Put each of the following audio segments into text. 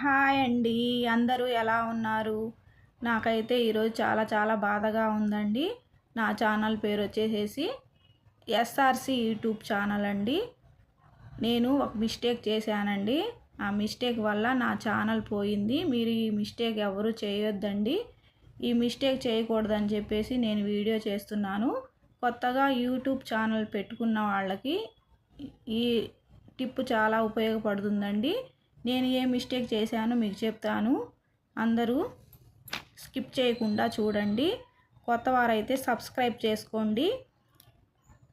Hi అండి. అందరూ ఎలా ఉన్నారు? నాకైతే ఈరోజు చాలా చాలా బాధగా ఉందండి. నా ఛానల్ పేరు వచ్చేసేసి ఎస్ఆర్సి యూట్యూబ్ ఛానల్ అండి. నేను ఒక మిస్టేక్ చేశానండి. ఆ మిస్టేక్ వల్ల నా ఛానల్ పోయింది. మీరు ఈ మిస్టేక్ ఎవరు చేయొద్దండి. ఈ మిస్టేక్ చేయకూడదని చెప్పేసి నేను వీడియో చేస్తున్నాను. కొత్తగా యూట్యూబ్ ఛానల్ పెట్టుకున్న వాళ్ళకి ఈ టిప్ చాలా ఉపయోగపడుతుందండి. నేను ఏ మిస్టేక్ చేశానో మీకు చెప్తాను. అందరూ స్కిప్ చేయకుండా చూడండి. కొత్త వారైతే సబ్స్క్రైబ్ చేసుకోండి.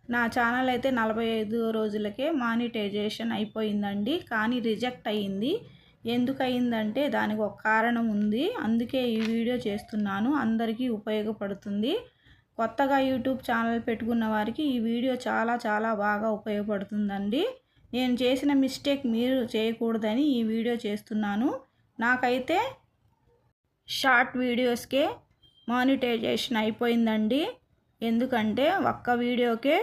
నా ఛానల్ అయితే నలభై ఐదు రోజులకే మానిటైజేషన్ అయిపోయిందండి. కానీ రిజెక్ట్ అయ్యింది. ఎందుకు అయిందంటే దానికి ఒక కారణం ఉంది. అందుకే ఈ వీడియో చేస్తున్నాను. అందరికీ ఉపయోగపడుతుంది. కొత్తగా యూట్యూబ్ ఛానల్ పెట్టుకున్న వారికి ఈ వీడియో చాలా చాలా బాగా ఉపయోగపడుతుందండి. నేను చేసిన మిస్టేక్ మీరు చేయకూడదని ఈ వీడియో చేస్తున్నాను. నాకైతే షార్ట్ వీడియోస్కే మానిటైజేషన్ అయిపోయిందండి. ఎందుకంటే ఒక్క వీడియోకే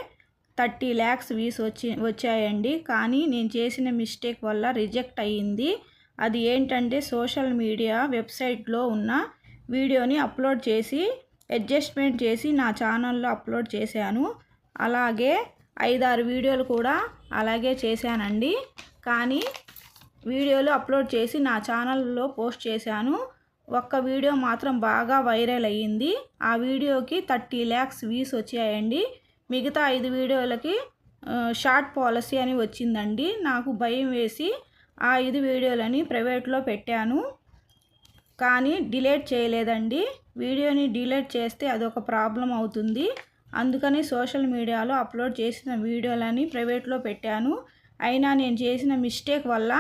థర్టీ ల్యాక్స్ వీస్ వచ్చి వచ్చాయండి. కానీ నేను చేసిన మిస్టేక్ వల్ల రిజెక్ట్ అయ్యింది. అది ఏంటంటే సోషల్ మీడియా వెబ్సైట్లో ఉన్న వీడియోని అప్లోడ్ చేసి అడ్జస్ట్మెంట్ చేసి నా ఛానల్లో అప్లోడ్ చేశాను. అలాగే ఐదారు వీడియోలు కూడా అలాగే చేశానండి. కానీ వీడియోలు అప్లోడ్ చేసి నా ఛానల్లో పోస్ట్ చేశాను. ఒక్క వీడియో మాత్రం బాగా వైరల్ అయ్యింది. ఆ వీడియోకి థర్టీ ల్యాక్స్ వ్యూస్ వచ్చాయండి. మిగతా ఐదు వీడియోలకి షార్ట్ పాలసీ అని వచ్చిందండి. నాకు భయం వేసి ఆ ఐదు వీడియోలని ప్రైవేట్లో పెట్టాను. కానీ డిలీట్ చేయలేదండి. వీడియోని డిలీట్ చేస్తే అదొక ప్రాబ్లం అవుతుంది. అందుకని సోషల్ మీడియాలో అప్లోడ్ చేసిన వీడియోలని ప్రైవేట్లో పెట్టాను. అయినా నేను చేసిన మిస్టేక్ వల్ల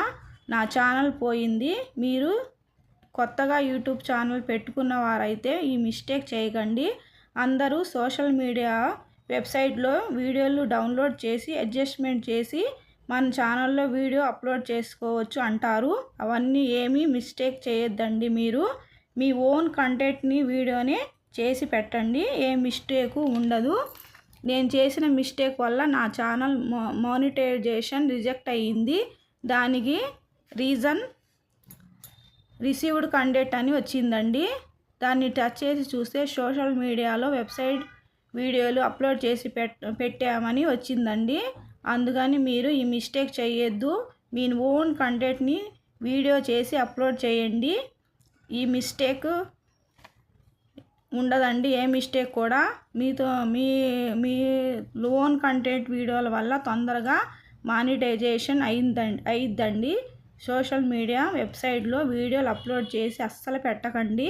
నా ఛానల్ పోయింది. మీరు కొత్తగా యూట్యూబ్ ఛానల్ పెట్టుకున్న వారైతే ఈ మిస్టేక్ చేయకండి. అందరూ సోషల్ మీడియా వెబ్సైట్లో వీడియోలు డౌన్లోడ్ చేసి అడ్జస్ట్మెంట్ చేసి మన ఛానల్లో వీడియో అప్లోడ్ చేసుకోవచ్చు అంటారు. అవన్నీ ఏమీ మిస్టేక్ చేయొద్దండి మీరు. మీ ఓన్ కంటెంట్ని వీడియోని చేసి పెట్టండి ఏ మిస్టేకు ఉండదు. నేను చేసిన మిస్టేక్ వల్ల నా ఛానల్ మానిటైజేషన్ రిజెక్ట్ అయ్యింది. దానికి రీజన్ రిసీవ్డ్ కండెక్ట్ అని వచ్చిందండి. దాన్ని టచ్ చేసి చూస్తే సోషల్ మీడియాలో వెబ్సైట్ వీడియోలు అప్లోడ్ చేసి పెట్ పెట్టామని వచ్చిందండి. అందుకని మీరు ఈ మిస్టేక్ చేయొద్దు మీ ఓన్ కంటెంట్ని వీడియో చేసి అప్లోడ్ చేయండి. ఈ మిస్టేక్ ఉండదండి ఏ మిస్టేక్ కూడా. మీతో మీ మీ లోన్ కంటెంట్ వీడియోల వల్ల తొందరగా మానిటైజేషన్ అయిందండి అయిద్దండి. సోషల్ మీడియా వెబ్సైట్లో వీడియోలు అప్లోడ్ చేసి అస్సలు పెట్టకండి.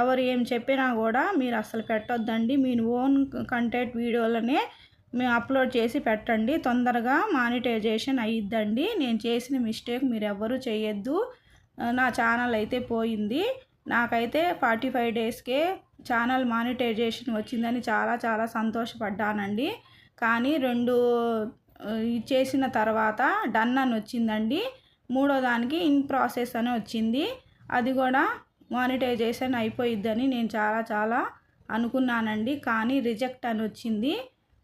ఎవరు ఏం చెప్పినా కూడా మీరు అస్సలు పెట్టొద్దండి. మీ ఓన్ కంటెంట్ వీడియోలనే మేము అప్లోడ్ చేసి పెట్టండి. తొందరగా మానిటైజేషన్ అయ్యిద్దండి నేను చేసిన మిస్టేక్ మీరు ఎవ్వరూ చేయొద్దు. నా ఛానల్ అయితే పోయింది. నాకైతే ఫార్టీ ఫైవ్ డేస్కే ఛానల్ మానిటైజేషన్ వచ్చిందని చాలా చాలా సంతోషపడ్డానండి. కానీ రెండు చేసిన తర్వాత డన్ అని వచ్చిందండి. మూడో దానికి ఇన్ ప్రాసెస్ అని వచ్చింది. అది కూడా మానిటైజేషన్ అయిపోయిద్దని నేను చాలా చాలా అనుకున్నానండి. కానీ రిజెక్ట్ అని వచ్చింది.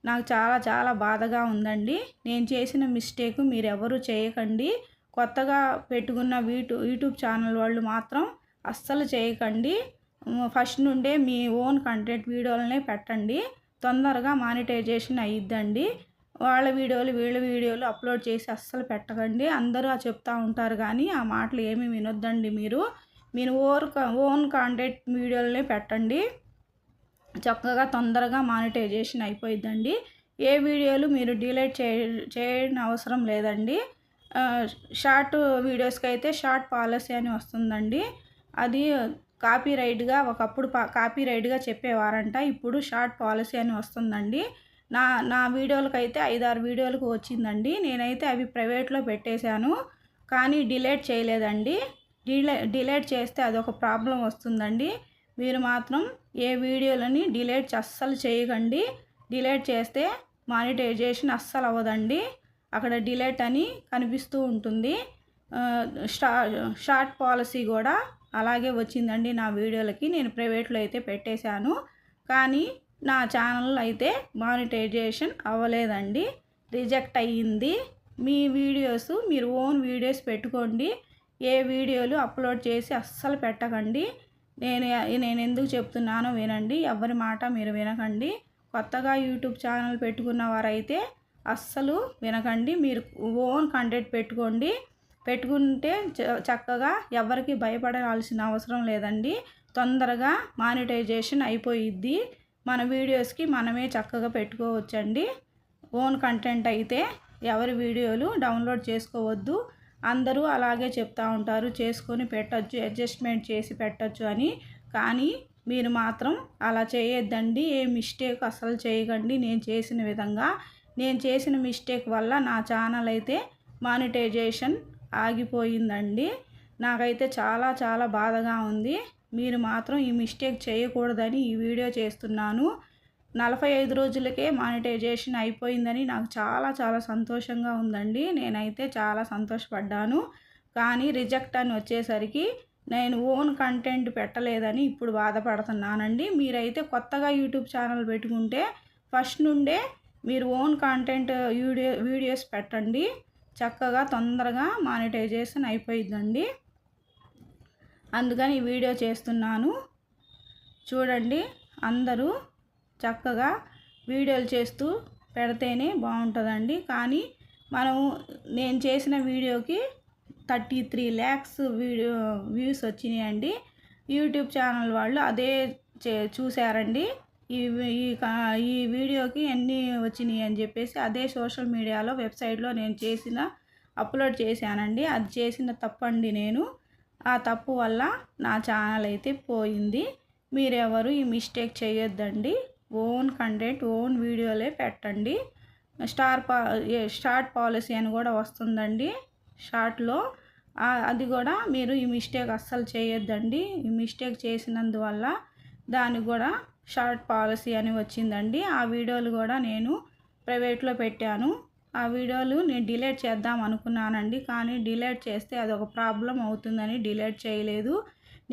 నాకు చాలా చాలా బాధగా ఉందండి. నేను చేసిన మిస్టేక్ మీరు ఎవరు చేయకండి. కొత్తగా పెట్టుకున్న వీటూ యూట్యూబ్ ఛానల్ వాళ్ళు మాత్రం అస్సలు చేయకండి. ఫస్ట్ నుండే మీ ఓన్ కంటెంట్ వీడియోలనే పెట్టండి. తొందరగా మానిటైజేషన్ అయ్యిద్దండి వాళ్ళ వీడియోలు వీళ్ళ వీడియోలు అప్లోడ్ చేసి అస్సలు పెట్టకండి. అందరూ చెప్తూ ఉంటారు కానీ ఆ మాటలు ఏమీ వినొద్దండి మీరు. మీరు ఓర్ ఓన్ కాంటెంట్ వీడియోలనే పెట్టండి. చక్కగా తొందరగా మానిటైజేషన్ అయిపోయిద్దండి. ఏ వీడియోలు మీరు డిలీట్ చే చేయడం అవసరం లేదండి. షార్ట్ వీడియోస్కి అయితే షార్ట్ పాలసీ అని వస్తుందండి. అది కాపీ రైట్గా ఒకప్పుడు కాపీ రైట్గా చెప్పేవారంట. ఇప్పుడు షార్ట్ పాలసీ అని వస్తుందండి. నా నా వీడియోలకు అయితే ఐదారు వీడియోలకు వచ్చిందండి. నేనైతే అవి ప్రైవేట్లో పెట్టేశాను. కానీ డిలేట్ చేయలేదండి. డిలే డిలేట్ చేస్తే అదొక ప్రాబ్లం వస్తుందండి. మీరు మాత్రం ఏ వీడియోలని డిలేట్ అస్సలు చేయకండి. డిలేట్ చేస్తే మానిటైజేషన్ అస్సలు అవ్వదండి. అక్కడ డిలేట్ అని కనిపిస్తూ ఉంటుంది. షా షార్ట్ పాలసీ కూడా అలాగే వచ్చిందండి నా వీడియోలకి. నేను ప్రైవేట్లో అయితే పెట్టేశాను. కానీ నా ఛానల్ అయితే మానిటైజేషన్ అవ్వలేదండి. రిజెక్ట్ అయ్యింది. మీ వీడియోస్ మీరు ఓన్ వీడియోస్ పెట్టుకోండి. ఏ వీడియోలు అప్లోడ్ చేసి అస్సలు పెట్టకండి. నేను నేను ఎందుకు చెప్తున్నానో వినండి. ఎవరి మాట మీరు వినకండి. కొత్తగా యూట్యూబ్ ఛానల్ పెట్టుకున్న వారైతే అస్సలు వినకండి. మీరు ఓన్ కంటెంట్ పెట్టుకోండి. పెట్టుకుంటే చక్కగా ఎవరికి భయపడాల్సిన అవసరం లేదండి. తొందరగా మానిటైజేషన్ అయిపోయిద్ది. మన వీడియోస్కి మనమే చక్కగా పెట్టుకోవచ్చండి. ఓన్ కంటెంట్ అయితే ఎవరి వీడియోలు డౌన్లోడ్ చేసుకోవద్దు. అందరూ అలాగే చెప్తూ ఉంటారు. చేసుకొని పెట్టచ్చు అడ్జస్ట్మెంట్ చేసి పెట్టచ్చు అని. కానీ మీరు మాత్రం అలా చేయొద్దండి. ఏ మిస్టేక్ అసలు చేయకండి. నేను చేసిన విధంగా. నేను చేసిన మిస్టేక్ వల్ల నా ఛానల్ అయితే మానిటైజేషన్ ఆగిపోయిందండి. నాకైతే చాలా చాలా బాధగా ఉంది. మీరు మాత్రం ఈ మిస్టేక్ చేయకూడదని ఈ వీడియో చేస్తున్నాను. నలభై ఐదు రోజులకే మానిటైజేషన్ అయిపోయిందని నాకు చాలా చాలా సంతోషంగా ఉందండి. నేనైతే చాలా సంతోషపడ్డాను. కానీ రిజెక్ట్ అని వచ్చేసరికి నేను ఓన్ కంటెంట్ పెట్టలేదని ఇప్పుడు బాధపడుతున్నానండి. మీరైతే కొత్తగా యూట్యూబ్ ఛానల్ పెట్టుకుంటే ఫస్ట్ నుండే మీరు ఓన్ కంటెంట్ వీడియో వీడియోస్ పెట్టండి. చక్కగా తొందరగా మానిటైజేషన్ అయిపోయిందండి అందుకని ఈ వీడియో చేస్తున్నాను. చూడండి అందరూ చక్కగా వీడియోలు చేస్తూ పెడితేనే బాగుంటుందండి. కానీ మనము నేను చేసిన వీడియోకి thirty three lakhs video views వచ్చినాయండి. యూట్యూబ్ ఛానల్ వాళ్ళు అదే చే చూశారండి. ఈ ఈ వీడియోకి ఎన్ని వచ్చినాయి అని చెప్పేసి అదే సోషల్ మీడియాలో వెబ్సైట్లో నేను చేసిన అప్లోడ్ చేశానండి. అది చేసిన తప్పండి నేను. ఆ తప్పు వల్ల నా ఛానల్ అయితే పోయింది. మీరెవరు ఈ మిస్టేక్ చేయొద్దండి. ఓన్ కంటెంట్ ఓన్ వీడియోలే పెట్టండి. స్టార్ పా స్టార్ట్ పాలసీ అని కూడా వస్తుందండి. షార్ట్లో. అది కూడా మీరు ఈ మిస్టేక్ అస్సలు చేయొద్దండి. ఈ మిస్టేక్ చేసినందువల్ల దానికి కూడా షార్ట్ పాలసీ అని వచ్చిందండి. ఆ వీడియోలు కూడా నేను ప్రైవేట్లో పెట్టాను. ఆ వీడియోలు నేను డిలీట్ చేద్దాం అనుకున్నానండి. కానీ డిలీట్ చేస్తే అదొక ప్రాబ్లం అవుతుందని డిలీట్ చేయలేదు.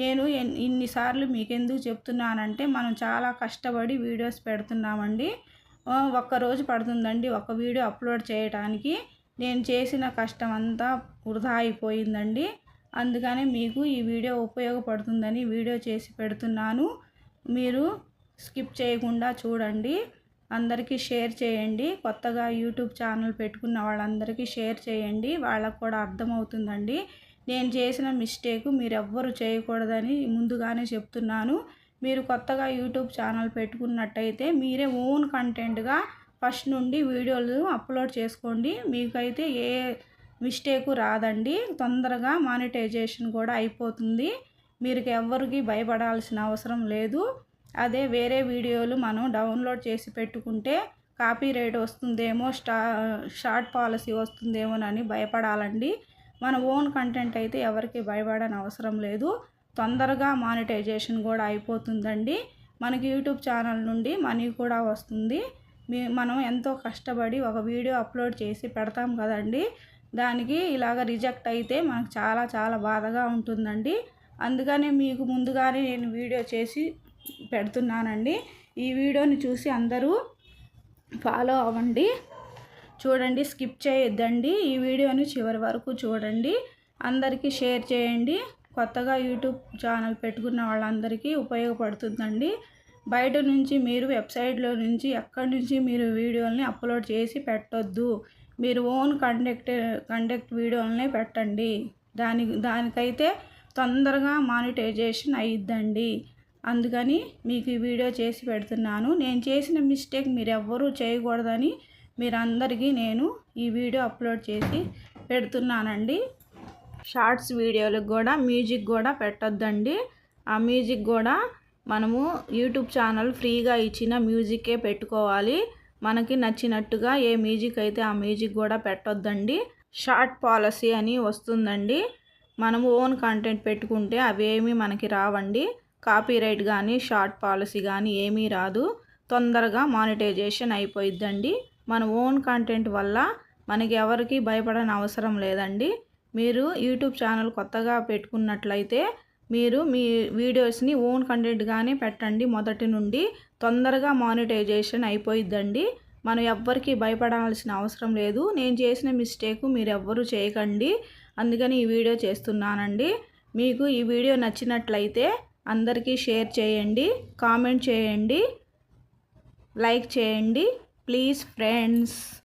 నేను ఇన్నిసార్లు మీకు ఎందుకు చెప్తున్నానంటే మనం చాలా కష్టపడి వీడియోస్ పెడుతున్నామండి. ఒక్కరోజు పడుతుందండి ఒక వీడియో అప్లోడ్ చేయడానికి నేను చేసిన కష్టం అంతా వృధా అయిపోయిందండి. అందుకనే మీకు ఈ వీడియో ఉపయోగపడుతుందని వీడియో చేసి పెడుతున్నాను. మీరు స్కిప్ చేయకుండా చూడండి. అందరికీ షేర్ చేయండి. కొత్తగా యూట్యూబ్ ఛానల్ పెట్టుకున్న వాళ్ళందరికీ షేర్ చేయండి. వాళ్ళకు కూడా అర్థమవుతుందండి. నేను చేసిన మిస్టేక్ మీరు ఎవ్వరు చేయకూడదని ముందుగానే చెప్తున్నాను. మీరు కొత్తగా యూట్యూబ్ ఛానల్ పెట్టుకున్నట్టయితే మీరే ఓన్ కంటెంట్గా ఫస్ట్ నుండి వీడియోలు అప్లోడ్ చేసుకోండి. మీకైతే ఏ మిస్టేకు రాదండి. తొందరగా మానిటైజేషన్ కూడా అయిపోతుంది. మీరు ఎవరికి భయపడాల్సిన అవసరం లేదు. అదే వేరే వీడియోలు మనం డౌన్లోడ్ చేసి పెట్టుకుంటే కాపీ రేట్ వస్తుందేమో స్టా షార్ట్ పాలసీ వస్తుందేమోనని భయపడాలండి. మన ఓన్ కంటెంట్ అయితే ఎవరికి భయపడని అవసరం లేదు. తొందరగా మానిటైజేషన్ కూడా అయిపోతుందండి. మనకి యూట్యూబ్ ఛానల్ నుండి మనీ కూడా వస్తుంది. మీ మనం ఎంతో కష్టపడి ఒక వీడియో అప్లోడ్ చేసి పెడతాం కదండి. దానికి ఇలాగ రిజెక్ట్ అయితే మనకు చాలా చాలా బాధగా ఉంటుందండి. అందుకనే మీకు ముందుగానే నేను వీడియో చేసి పెడుతున్నానండి. ఈ వీడియోని చూసి అందరూ ఫాలో అవ్వండి. చూడండి స్కిప్ చేయొద్దండి. ఈ వీడియోని చివరి వరకు చూడండి. అందరికీ షేర్ చేయండి. కొత్తగా యూట్యూబ్ ఛానల్ పెట్టుకున్న వాళ్ళందరికీ ఉపయోగపడుతుందండి. బయట నుంచి మీరు వెబ్సైట్లో నుంచి ఎక్కడి నుంచి మీరు వీడియోలని అప్లోడ్ చేసి పెట్టొద్దు. మీరు ఓన్ కండక్ట్ కండక్ట్ వీడియోలనే పెట్టండి. దాని దానికైతే తొందరగా మానిటైజేషన్ అయ్యిద్దండి అందుకని మీకు ఈ వీడియో చేసి పెడుతున్నాను. నేను చేసిన మిస్టేక్ మీరు ఎవ్వరూ చేయకూడదని మీరందరికీ నేను ఈ వీడియో అప్లోడ్ చేసి పెడుతున్నానండి. షార్ట్స్ వీడియోలకు కూడా మ్యూజిక్ కూడా పెట్టొద్దండి. ఆ మ్యూజిక్ కూడా మనము యూట్యూబ్ ఛానల్ ఫ్రీగా ఇచ్చిన మ్యూజికే పెట్టుకోవాలి. మనకి నచ్చినట్టుగా ఏ మ్యూజిక్ అయితే ఆ మ్యూజిక్ కూడా పెట్టొద్దండి. షార్ట్ పాలసీ అని వస్తుందండి. మనము ఓన్ కంటెంట్ పెట్టుకుంటే అవేమీ మనకి రావండి. కాపీరైట్ కానీ షార్ట్ పాలసీ కానీ ఏమీ రాదు. తొందరగా మానిటైజేషన్ అయిపోయిద్దండి. మన ఓన్ కంటెంట్ వల్ల మనకి ఎవరికి భయపడని అవసరం లేదండి. మీరు యూట్యూబ్ ఛానల్ కొత్తగా పెట్టుకున్నట్లయితే మీరు మీ వీడియోస్ని ఓన్ కంటెంట్గానే పెట్టండి మొదటి నుండి. తొందరగా మానిటైజేషన్ అయిపోయిద్దండి. మనం ఎవ్వరికి భయపడాల్సిన అవసరం లేదు. నేను చేసిన మిస్టేక్ మీరు ఎవ్వరూ చేయకండి. అందుకని ఈ వీడియో చేస్తున్నానండి. మీకు ఈ వీడియో నచ్చినట్లయితే అందరికీ షేర్ చేయండి కామెంట్ చేయండి లైక్ చేయండి. Please friends.